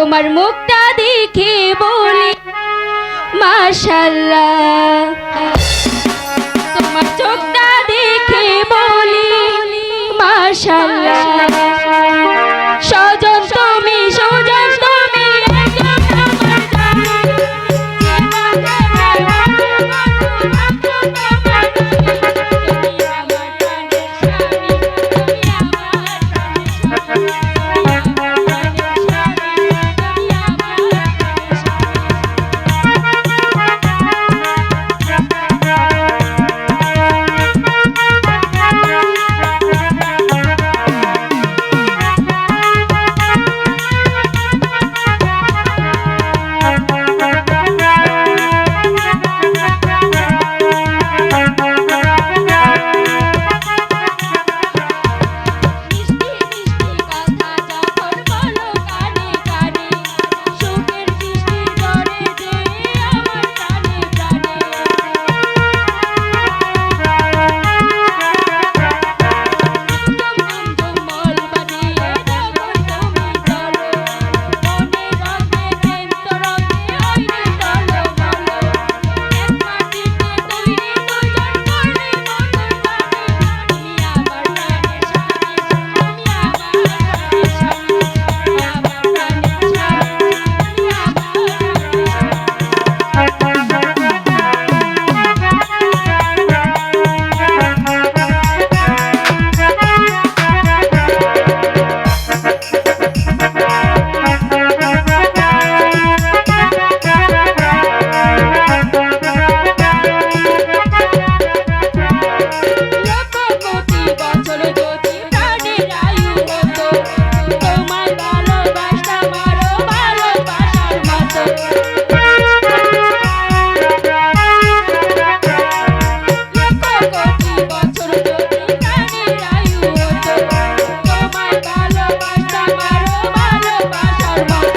তোমার মুখটা দেখে বলি মাশাল্লাহ তোমার চোখটা দেখে বলি মাশাল্লাহ মারো মারো বাসার মারো